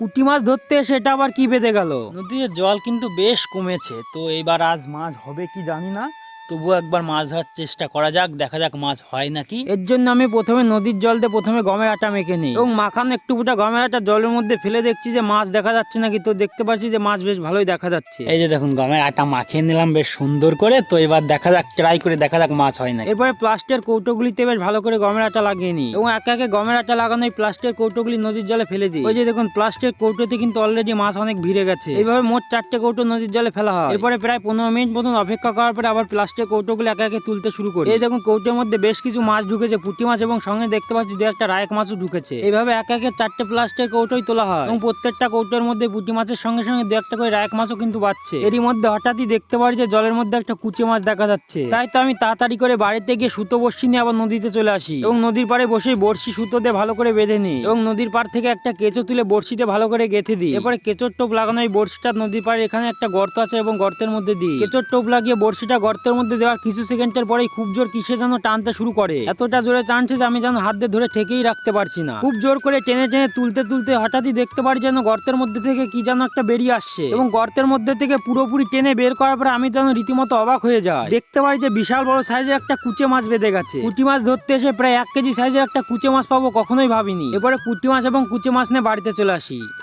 পুঁটি মাছ ধরতে সেটা আবার কি বেঁধে গেল? নদীর জল কিন্তু বেশ কমেছে, তো এবার আজ মাছ হবে কি জানি না। তবুও একবার মাছ ধরার চেষ্টা করা যাক দেখা যাক মাছ হয় নাকি। এর জন্য আমি প্রথমে নদীর জল দিয়ে প্রথমে গমের আটা মেখে নিই। এবং মাখানো একটু ফুটা গমের আটা জলের মধ্যে ফেলে দেখছি যে মাছ দেখা যাচ্ছে নাকি তো দেখতে পাচ্ছি যে মাছ বেশ ভালোই দেখা যাচ্ছে। এই যে দেখুন গমের আটা মাখিয়ে নিলাম বেশ সুন্দর করে তো এবার দেখা যাক ট্রাই করে দেখা যাক মাছ হয় না এরপরে প্লাস্টের কৌটোগুলিতে বেশ ভালো করে গমের আটা লাগিয়ে নিই। এবং একে একে গমের আটা লাগানো এই প্লাস্টের কৌটোগুলি নদীর জলে ফেলে দিই। ওই যে দেখুন প্লাস্টিকের কৌটোতে কিন্তু অলরেডি মাছ অনেক ভিড়ে গেছে। এইভাবে মোট চারটে কৌটো নদীর জলে ফেলা হয়। এরপরে প্রায় পনেরো মিনিট মতন অপেক্ষা করার পরে আবার প্লাস্টিকের কৌটোগুলি একে একে তুলতে শুরু করি। এই দেখুন, কৌটোর মধ্যে বেশ কিছু মাছ ঢুকেছে, পুঁটি মাছ এবং সঙ্গে দেখতে পাচ্ছি দু একটা রায়ক মাছও ঢুকেছে। এইভাবে একে একে চারটে প্লাস্টিকের কৌটোই তোলা হয় এবং প্রত্যেকটা কৌটোর মধ্যে পুঁটি মাছের সঙ্গে সঙ্গে দু একটা করে রায়ক মাছও কিন্তু বাড়ছে। এরই মধ্যে হঠাৎই দেখতে পারি যে জলের মধ্যে একটা কুচে মাছ দেখা যাচ্ছে। তাই তো আমি তাড়াতাড়ি করে বাড়িতে গিয়ে সুতো বর্ষি নিয়ে আবার নদীতে চলে আসি এবং নদীর পাড়ে বসে বর্ষি সুতো দিয়ে ভালো করে বেঁধে নিই এবং নদীর পাড় থেকে একটা কেঁচো তুলে বর্ষিতে ভালো করে গেঁথে দিই। এরপরে কেঁচোর টোপ লাগানো এই বর্ষিটা নদীর পাড়ে এখানে একটা গর্ত আছে এবং গর্তের মধ্যে দিই। কেঁচোর টোপ লাগিয়ে বর্ষিটা গর্তের মধ্যে দেওয়ার কিছু সেকেন্ডের পরেই খুব জোর কিসে যেন টানতে শুরু করে। এতটা জোরে টানছে যে আমি যেন হাত দিয়ে ধরে ঠেকেই রাখতে পারছি না। খুব জোর করে টেনে টেনে তুলতে তুলতে হঠাৎই দেখতে পারি যেন গর্তের মধ্যে থেকে কি যেন একটা বেরিয়ে আসছে। এবং গর্তের মধ্যে থেকে পুরোপুরি টেনে বের করার পরে আমি যেন রীতিমতো অবাক হয়ে যাই। দেখতে পারি যে বিশাল বড় সাইজের একটা কুচে মাছ বেঁধে গেছে। পুঁটি মাছ ধরতে এসে প্রায় এক কেজি সাইজের একটা কুচে মাছ পাবো কখনোই ভাবিনি। এরপরে পুঁটি মাছ এবং কুচে মাছ নিয়ে বাড়িতে চলে আসি।